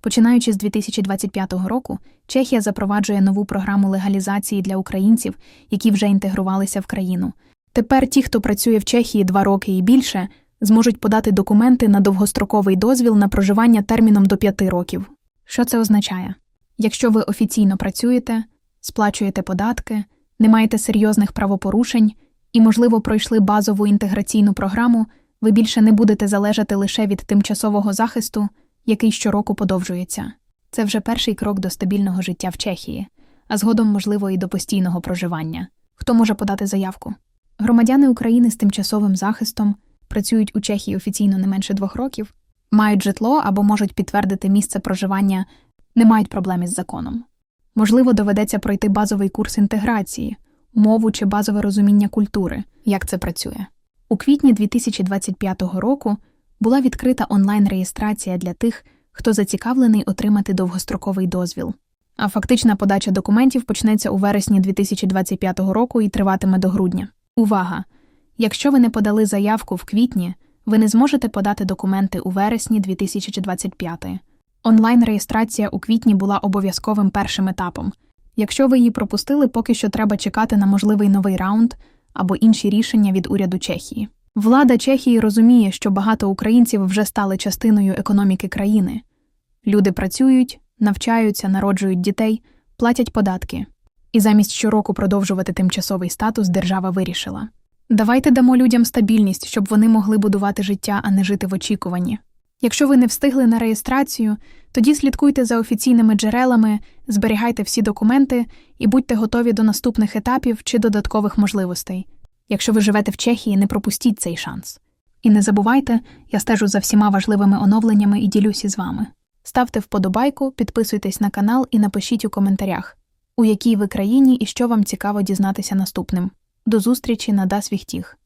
Починаючи з 2025 року, Чехія запроваджує нову програму легалізації для українців, які вже інтегрувалися в країну. Тепер ті, хто працює в Чехії два роки і більше, зможуть подати документи на довгостроковий дозвіл на проживання терміном до п'яти років. Що це означає? Якщо ви офіційно працюєте, сплачуєте податки, не маєте серйозних правопорушень і, можливо, пройшли базову інтеграційну програму, ви більше не будете залежати лише від тимчасового захисту, який щороку подовжується. Це вже перший крок до стабільного життя в Чехії, а згодом, можливо, і до постійного проживання. Хто може подати заявку? Громадяни України з тимчасовим захистом працюють у Чехії офіційно не менше двох років, мають житло або можуть підтвердити місце проживання, не мають проблем із законом. Можливо, доведеться пройти базовий курс інтеграції, мову чи базове розуміння культури, як це працює. У квітні 2025 року була відкрита онлайн-реєстрація для тих, хто зацікавлений отримати довгостроковий дозвіл. А фактична подача документів почнеться у вересні 2025 року і триватиме до грудня. Увага! Якщо ви не подали заявку в квітні, ви не зможете подати документи у вересні 2025. Онлайн-реєстрація у квітні була обов'язковим першим етапом. Якщо ви її пропустили, поки що треба чекати на можливий новий раунд або інші рішення від уряду Чехії. Влада Чехії розуміє, що багато українців вже стали частиною економіки країни. Люди працюють, навчаються, народжують дітей, платять податки. І замість щороку продовжувати тимчасовий статус держава вирішила. Давайте дамо людям стабільність, щоб вони могли будувати життя, а не жити в очікуванні. Якщо ви не встигли на реєстрацію, тоді слідкуйте за офіційними джерелами, зберігайте всі документи і будьте готові до наступних етапів чи додаткових можливостей. Якщо ви живете в Чехії, не пропустіть цей шанс. І не забувайте, я стежу за всіма важливими оновленнями і ділюсь із вами. Ставте вподобайку, підписуйтесь на канал і напишіть у коментарях, у якій ви країні і що вам цікаво дізнатися наступним. До зустрічі на Дасвіхтіх.